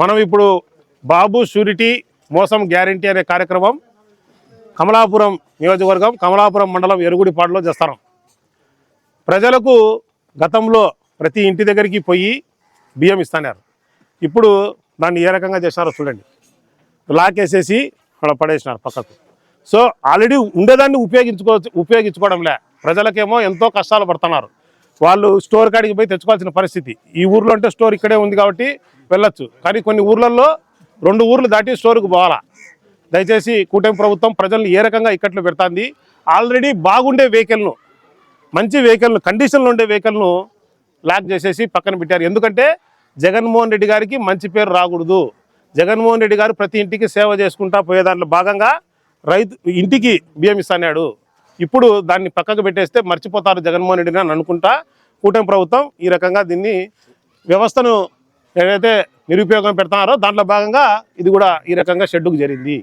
మనం ఇప్పుడు బాబు షూరిటీ మోసం గ్యారంటీ అనే కార్యక్రమం కమలాపురం నియోజకవర్గం కమలాపురం మండలం ఎరుగుడిపాడులో చేస్తాం ప్రజలకు గతంలో ప్రతి ఇంటి దగ్గరికి పోయి బియ్యం ఇస్తున్నారు. ఇప్పుడు దాన్ని ఏ రకంగా చేసినారో చూడండి. లాకేసేసి అక్కడ పడేసినారు పక్కకు. సో ఆల్రెడీ ఉండేదాన్ని ఉపయోగించుకో ఉపయోగించుకోవడంలే. ప్రజలకేమో ఎంతో కష్టాలు పడుతున్నారు. వాళ్ళు స్టోర్ కాడికి పోయి తెచ్చుకోవాల్సిన పరిస్థితి. ఈ ఊర్లో అంటే స్టోర్ ఇక్కడే ఉంది కాబట్టి వెళ్ళొచ్చు. కానీ కొన్ని ఊర్లలో రెండు ఊర్లు దాటి స్టోర్కి పోవాలా? దయచేసి కూటమి ప్రభుత్వం ప్రజల్ని ఏ రకంగా ఇక్కట్లు పెడుతుంది? ఆల్రెడీ బాగుండే వెహికల్ను మంచి వెహికల్ను కండిషన్లో ఉండే వెహికల్ను లాక్ చేసేసి పక్కన పెట్టారు. ఎందుకంటే జగన్మోహన్ రెడ్డి గారికి మంచి పేరు రాకూడదు. జగన్మోహన్ రెడ్డి గారు ప్రతి ఇంటికి సేవ చేసుకుంటా పోయే దాంట్లో భాగంగా రైతు ఇంటికి బియ్యం ఇస్తాడు ఇప్పుడు దాన్ని పక్కకు పెట్టేస్తే మర్చిపోతారు జగన్మోహన్ రెడ్డిని అని అనుకుంటా కూటమి ప్రభుత్వం ఈ రకంగా దీన్ని వ్యవస్థను ఏదైతే నిరుపయోగం పెడతారో దాంట్లో భాగంగా ఇది కూడా ఈ రకంగా షెడ్డుకు జరిగింది